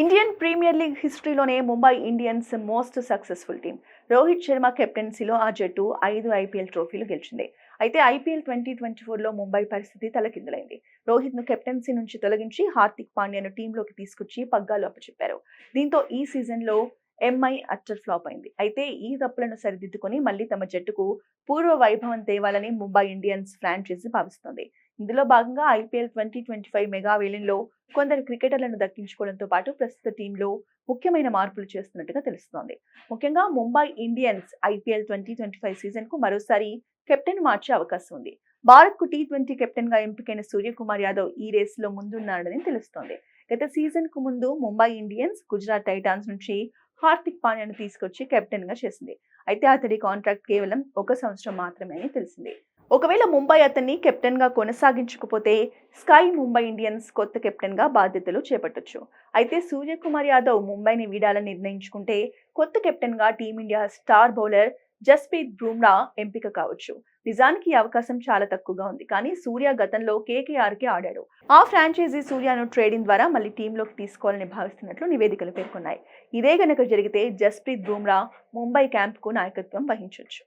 Indian premier league హిస్టరీలోనే Mumbai Indians most successful team Rohit Sharma కెప్టెన్సీలో ఆ జట్టు ఐదు IPL ట్రోఫీలు గెలిచింది. అయితే ఐపీఎల్ ట్వంటీ ట్వంటీ ఫోర్లో ముంబై పరిస్థితి తలకిందులైంది. రోహిత్ను కెప్టెన్సీ నుంచి తొలగించి హార్దిక్ పాండ్యాను టీంలోకి తీసుకొచ్చి పగ్గాలు అప్పచెప్పారు. దీంతో ఈ సీజన్లో ఎంఐ అట్టర్ ఫ్లాప్ అయింది. అయితే ఈ తప్పులను సరిదిద్దుకొని మళ్ళీ తమ జట్టుకు పూర్వ వైభవం తేవాలని ముంబై ఇండియన్స్ ఫ్రాంచైజీ భావిస్తోంది. ఇందులో భాగంగా IPL twenty twenty five mega వేలంలో కొందరు క్రికెటర్లను దక్కించుకోవడంతో పాటు ప్రస్తుత టీంలో ముఖ్యమైన మార్పులు చేస్తున్నట్టుగా తెలుస్తోంది. ముఖ్యంగా Mumbai Indians IPL twenty twenty five సీజన్కు మరోసారి కెప్టెన్ మార్చే అవకాశం ఉంది. భారత్కు టీ ట్వంటీ కెప్టెన్గా ఎంపికైన సూర్యకుమార్ యాదవ్ ఈ రేస్లో ముందున్నాడని తెలుస్తోంది. గత సీజన్కు ముందు ముంబై ఇండియన్స్ గుజరాత్ టైటాన్స్ నుంచి హార్దిక్ పాండ్యాను తీసుకొచ్చి కెప్టెన్గా చేసింది. అయితే అతడి కాంట్రాక్ట్ కేవలం ఒక సంవత్సరం మాత్రమే అని తెలిసింది. ఒకవేళ ముంబై అతన్ని కెప్టెన్గా కొనసాగించకపోతే స్కై ముంబై ఇండియన్స్ కొత్త కెప్టెన్గా బాధ్యతలు చేపట్టొచ్చు. అయితే సూర్యకుమార్ యాదవ్ ముంబైని వీడాలని నిర్ణయించుకుంటే కొత్త కెప్టెన్గా team India star bowler Jasprit Bumrah ఎంపిక కావచ్చు. నిజానికి ఈ అవకాశం చాలా తక్కువగా ఉంది. కానీ సూర్య గతంలో కేకేఆర్కి ఆడాడు. ఆ ఫ్రాంచైజీ సూర్యను ట్రేడింగ్ ద్వారా మళ్ళీ టీంలోకి తీసుకోవాలని భావిస్తున్నట్లు నివేదికలు పేర్కొన్నాయి. ఇదే గనక జరిగితే జస్ప్రీత్ బుమ్రా ముంబై క్యాంప్కు నాయకత్వం వహించొచ్చు.